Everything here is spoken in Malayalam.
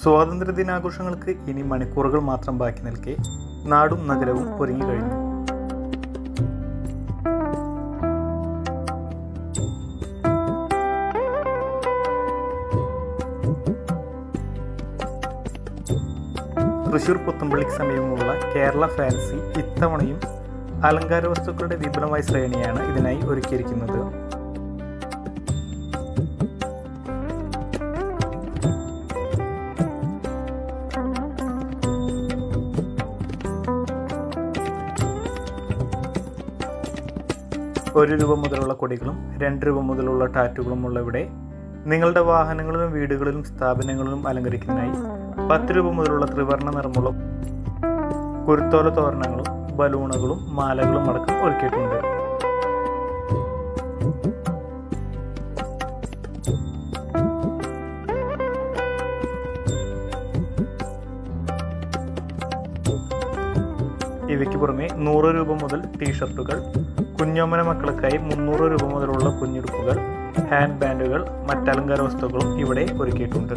സ്വാതന്ത്ര്യദിനാഘോഷങ്ങൾക്ക് ഇനി മണിക്കൂറുകൾ മാത്രം ബാക്കി നിൽക്കെ നാടും നഗരവും ഒരുങ്ങി കഴിഞ്ഞു. തൃശൂർ പുത്തമ്പള്ളിക്ക് സമീപമുള്ള കേരള ഫാൻസി ഇത്തവണയും അലങ്കാര വസ്തുക്കളുടെ വിപുലമായ ശ്രേണിയാണ് ഇതിനായി ഒരുക്കിയിരിക്കുന്നത്. ഒരു രൂപ മുതലുള്ള കൊടികളും രണ്ട് രൂപ മുതലുള്ള ടാറ്റുകളും ഉള്ള ഇവിടെ നിങ്ങളുടെ വാഹനങ്ങളിലും വീടുകളിലും സ്ഥാപനങ്ങളിലും അലങ്കരിക്കുന്നതിനായി പത്ത് രൂപ മുതലുള്ള ത്രിവർണ നിറമുള്ള കുരുത്തോല തോരണങ്ങളും ബലൂണുകളും മാലകളും അടക്കം ഒരുക്കിയിട്ടുണ്ട്. ഇവയ്ക്ക് പുറമെ നൂറ് രൂപ മുതൽ ടീഷർട്ടുകൾ കുഞ്ഞോമന മക്കൾക്കായി മുന്നൂറ് രൂപ മുതലുള്ള കുഞ്ഞുടുപ്പുകൾ ഹാൻഡ് ബാൻഡുകൾ മറ്റലങ്കാര വസ്തുക്കളും ഇവിടെ ഒരുക്കിയിട്ടുണ്ട്.